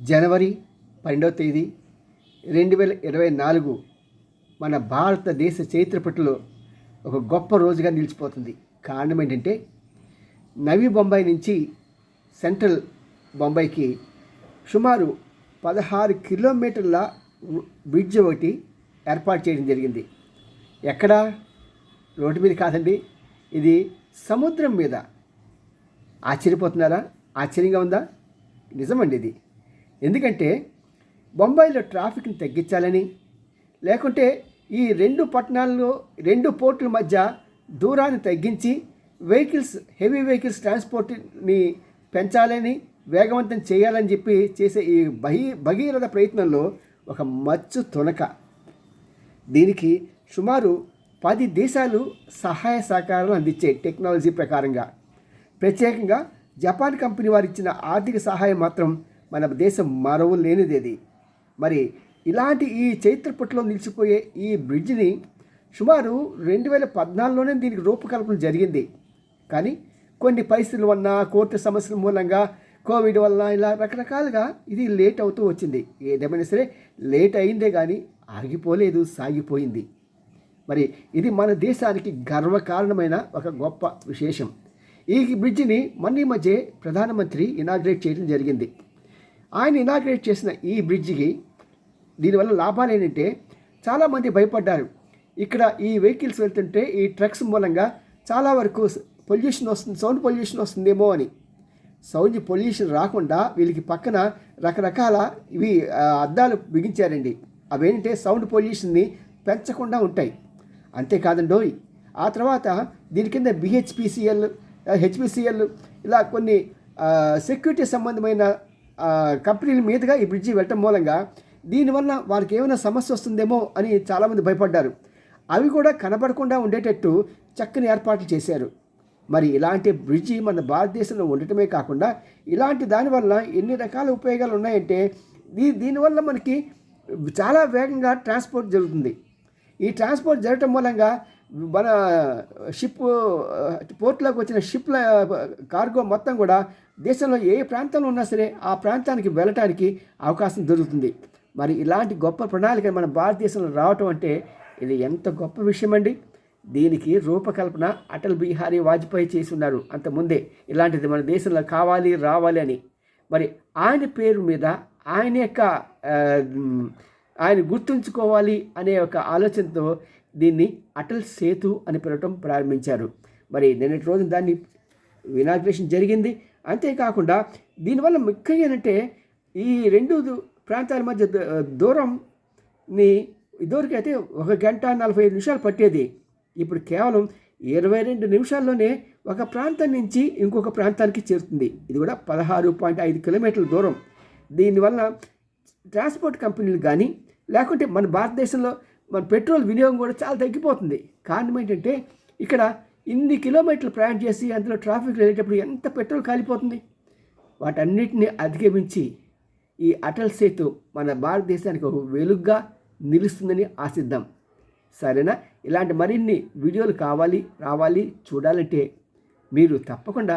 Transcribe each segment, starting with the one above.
జనవరి పన్నెండవ తేదీ రెండు వేల ఇరవై నాలుగు మన భారతదేశ చరిత్రపట్టులో ఒక గొప్ప రోజుగా నిలిచిపోతుంది. కారణం ఏంటంటే నవీ బొంబాయి నుంచి సెంట్రల్ బొంబాయికి సుమారు పదహారు కిలోమీటర్ల బ్రిడ్జ్ ఒకటి ఏర్పాటు చేయడం జరిగింది. ఎక్కడ? రోడ్డు మీద కాదండి. ఇది సముద్రం మీద. ఆశ్చర్యపోతున్నారా? ఆశ్చర్యంగా ఉందా? నిజమండి ఇది. ఎందుకంటే బొంబాయిలో ట్రాఫిక్ని తగ్గించాలని లేకుంటే ఈ రెండు పట్టణాల్లో రెండు పోర్టుల మధ్య దూరాన్ని తగ్గించి వెహికల్స్ హెవీ వెహికల్స్ ట్రాన్స్పోర్ట్ని పెంచాలని వేగవంతం చేయాలని చెప్పి చేసే ఈ బహీ భగీరథ ప్రయత్నంలో ఒక మచ్చు తునక. దీనికి సుమారు పది దేశాలు సహాయ సహకారాలు అందించే టెక్నాలజీ ప్రకారంగా ప్రత్యేకంగా జపాన్ కంపెనీ వారు ఇచ్చిన ఆర్థిక సహాయం మాత్రం మన దేశం మరవు లేనిదేది మరి ఇలాంటి ఈ చైత్రపట్లో నిలిచిపోయే ఈ బ్రిడ్జిని సుమారు రెండు వేల పద్నాలుగులోనే దీనికి రూపకల్పన జరిగింది. కానీ కొన్ని పరిస్థితుల వలన కోర్టు సమస్యల మూలంగా కోవిడ్ వలన ఇలా రకరకాలుగా ఇది లేట్ అవుతూ వచ్చింది. ఏదేమైనా సరే లేట్ అయిందే కానీ ఆగిపోలేదు సాగిపోయింది. మరి ఇది మన దేశానికి గర్వకారణమైన ఒక గొప్ప విశేషం. ఈ బ్రిడ్జిని మొన్న మధ్య ప్రధానమంత్రి ఇనాగ్రేట్ చేయడం జరిగింది. ఆయన ఇనాగ్రేట్ చేసిన ఈ బ్రిడ్జికి దీనివల్ల లాభాలు ఏంటంటే చాలామంది భయపడ్డారు. ఇక్కడ ఈ వెహికల్స్ వెళ్తుంటే ఈ ట్రక్స్ మూలంగా చాలా వరకు పొల్యూషన్ వస్తుంది సౌండ్ పొల్యూషన్ వస్తుందేమో అని. సౌండ్ పొల్యూషన్ రాకుండా వీళ్ళకి పక్కన రకరకాల ఇవి అద్దాలు బిగించారండి. అవేంటంటే సౌండ్ పొల్యూషన్ని పెంచకుండా ఉంటాయి. అంతేకాదండోయ్ ఆ తర్వాత దీని కింద బిహెచ్పిసిఎల్ హెచ్పిసిఎల్ ఇలా కొన్ని సెక్యూరిటీ సంబంధమైన కంపెనీల మీదుగా ఈ బ్రిడ్జి వెళ్ళటం మూలంగా దీనివల్ల వారికి ఏమైనా సమస్య వస్తుందేమో అని చాలామంది భయపడ్డారు. అవి కూడా కనబడకుండా ఉండేటట్టు చక్కని ఏర్పాట్లు చేశారు. మరి ఇలాంటి బ్రిడ్జి మన భారతదేశంలో ఉండటమే కాకుండా ఇలాంటి దానివల్ల ఎన్ని రకాల ఉపయోగాలు ఉన్నాయంటే దీ దీనివల్ల మనకి చాలా వేగంగా ట్రాన్స్పోర్ట్ జరుగుతుంది. ఈ ట్రాన్స్పోర్ట్ జరగటం మూలంగా మన షిప్ పోర్ట్లోకి వచ్చిన షిప్ల కార్గో మొత్తం కూడా దేశంలో ఏ ప్రాంతంలో ఉన్నా సరే ఆ ప్రాంతానికి వెళ్ళటానికి అవకాశం దొరుకుతుంది. మరి ఇలాంటి గొప్ప ప్రణాళిక మన భారతదేశంలో రావటం అంటే ఇది ఎంత గొప్ప విషయం అండి దీనికి రూపకల్పన అటల్ బిహారీ వాజ్పేయి చేసి ఉన్నారు అంతకుముందే ఇలాంటిది మన దేశంలో కావాలి రావాలి అని. మరి ఆయన పేరు మీద ఆయన యొక్క ఆయన గుర్తుంచుకోవాలి అనే ఒక ఆలోచనతో దీన్ని అటల్ సేతు అని పిలవటం ప్రారంభించారు. మరి నిన్నటి రోజున దాన్ని ఇనాగ్రేషన్ జరిగింది. అంతేకాకుండా దీనివల్ల ముఖ్యంగా ఏంటంటే ఈ రెండు ప్రాంతాల మధ్య దూరంని ఇదివరకైతే ఒక గంట నలభై ఐదు నిమిషాలు పట్టేది. ఇప్పుడు కేవలం ఇరవై రెండు నిమిషాల్లోనే ఒక ప్రాంతం నుంచి ఇంకొక ప్రాంతానికి చేరుతుంది. ఇది కూడా పదహారు పాయింట్ ఐదు కిలోమీటర్ల దూరం. దీనివల్ల ట్రాన్స్పోర్ట్ కంపెనీలు కానీ లేకుంటే మన భారతదేశంలో మన పెట్రోల్ వినియోగం కూడా చాలా తగ్గిపోతుంది. కారణం ఏంటంటే ఇక్కడ ఇన్ని కిలోమీటర్లు ప్రయాణం చేసి అందులో ట్రాఫిక్ వెళ్ళేటప్పుడు ఎంత పెట్రోల్ కాలిపోతుంది? వాటన్నిటిని అధిగమించి ఈ అటల్ సేతు మన భారతదేశానికి ఒక వెలుగ్గా నిలుస్తుందని ఆశిద్దాం. సరేనా? ఇలాంటి మరిన్ని వీడియోలు కావాలి రావాలి చూడాలంటే మీరు తప్పకుండా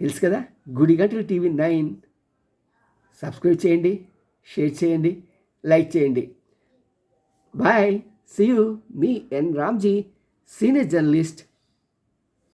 తెలుసు కదా? గుడి గంటల టీవీ నైన్ సబ్స్క్రైబ్ చేయండి. షేర్ చేయండి లైక్ చేయండి. బాయ్. సీ యూ మీ ఎన్ రామ్జీ సీనియర్ జర్నలిస్ట్.